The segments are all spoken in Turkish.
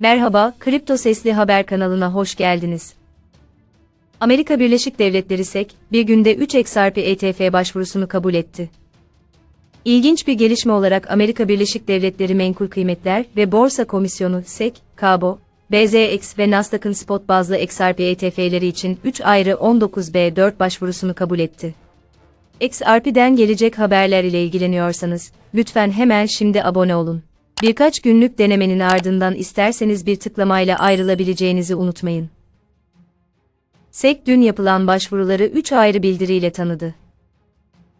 Merhaba, Kripto Sesli Haber kanalına hoş geldiniz. Amerika Birleşik Devletleri SEC, bir günde 3 XRP ETF başvurusunu kabul etti. İlginç bir gelişme olarak Amerika Birleşik Devletleri Menkul Kıymetler ve Borsa Komisyonu SEC, KABO, BZX ve Nasdaq'ın spot bazlı XRP ETF'leri için 3 ayrı 19B4 başvurusunu kabul etti. XRP'den gelecek haberler ile ilgileniyorsanız, lütfen hemen şimdi abone olun. Birkaç günlük denemenin ardından isterseniz bir tıklamayla ayrılabileceğinizi unutmayın. SEC dün yapılan başvuruları 3 ayrı bildiriyle tanıdı.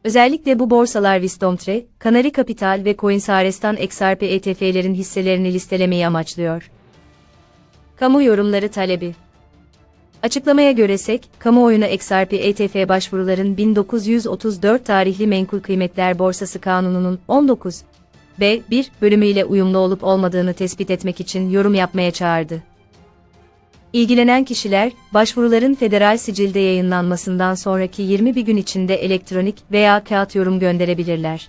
Özellikle bu borsalar Wisdomtree, Canary Capital ve Coinsares'tan XRP ETF'lerin hisselerini listelemeyi amaçlıyor. Kamu yorumları talebi Açıklamaya göre SEC, kamuoyuna XRP ETF başvuruların 1934 tarihli Menkul Kıymetler Borsası Kanunu'nun 19 B 1 bölümüyle uyumlu olup olmadığını tespit etmek için yorum yapmaya çağırdı. İlgilenen kişiler, başvuruların federal sicilde yayınlanmasından sonraki 21 gün içinde elektronik veya kağıt yorum gönderebilirler.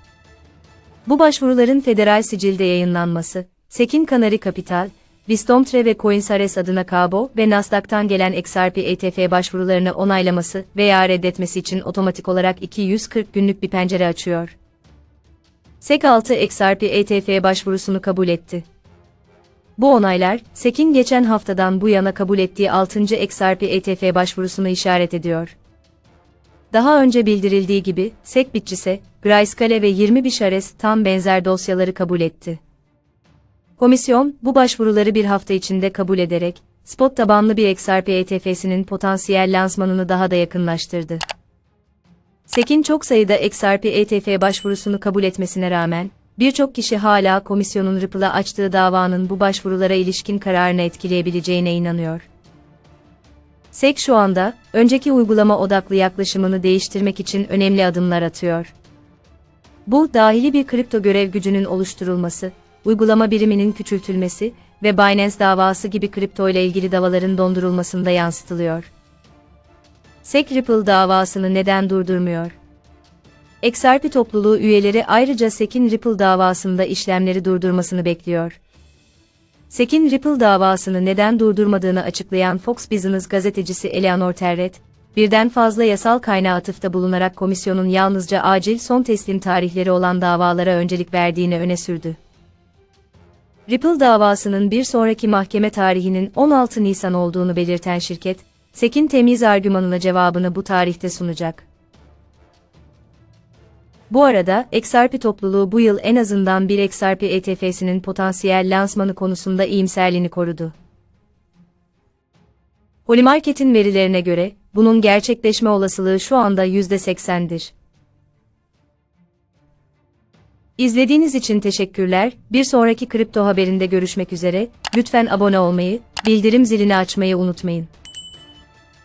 Bu başvuruların federal sicilde yayınlanması, Sekin Kanari Kapital, Wisdomtree ve Coinsares adına Cabo ve Nasdaq'tan gelen XRP ETF başvurularını onaylaması veya reddetmesi için otomatik olarak 240 günlük bir pencere açıyor. SEC 6 XRP ETF başvurusunu kabul etti. Bu onaylar, SEC'in geçen haftadan bu yana kabul ettiği 6. XRP ETF başvurusunu işaret ediyor. Daha önce bildirildiği gibi, SEC Bitcise, Grayscale ve 20 Bishares tam benzer dosyaları kabul etti. Komisyon, bu başvuruları bir hafta içinde kabul ederek, spot tabanlı bir XRP ETF'sinin potansiyel lansmanını daha da yakınlaştırdı. SEC'in çok sayıda XRP ETF başvurusunu kabul etmesine rağmen, birçok kişi hala komisyonun Ripple'a açtığı davanın bu başvurulara ilişkin kararını etkileyebileceğine inanıyor. SEC şu anda, önceki uygulama odaklı yaklaşımını değiştirmek için önemli adımlar atıyor. Bu, dahili bir kripto görev gücünün oluşturulması, uygulama biriminin küçültülmesi ve Binance davası gibi kripto ile ilgili davaların dondurulmasında yansıtılıyor. SEC Ripple davasını neden durdurmuyor? XRP topluluğu üyeleri ayrıca SEC'in Ripple davasında işlemleri durdurmasını bekliyor. SEC'in Ripple davasını neden durdurmadığını açıklayan Fox Business gazetecisi Eleanor Terret, birden fazla yasal kaynağı atıfta bulunarak komisyonun yalnızca acil son teslim tarihleri olan davalara öncelik verdiğini öne sürdü. Ripple davasının bir sonraki mahkeme tarihinin 16 Nisan olduğunu belirten şirket, SEC'in temiz argümanına cevabını bu tarihte sunacak. Bu arada, XRP topluluğu bu yıl en azından bir XRP ETF'sinin potansiyel lansmanı konusunda iyimserliğini korudu. Polymarket'in verilerine göre, bunun gerçekleşme olasılığı şu anda %80'dir. İzlediğiniz için teşekkürler. Bir sonraki kripto haberinde görüşmek üzere. Lütfen abone olmayı, bildirim zilini açmayı unutmayın.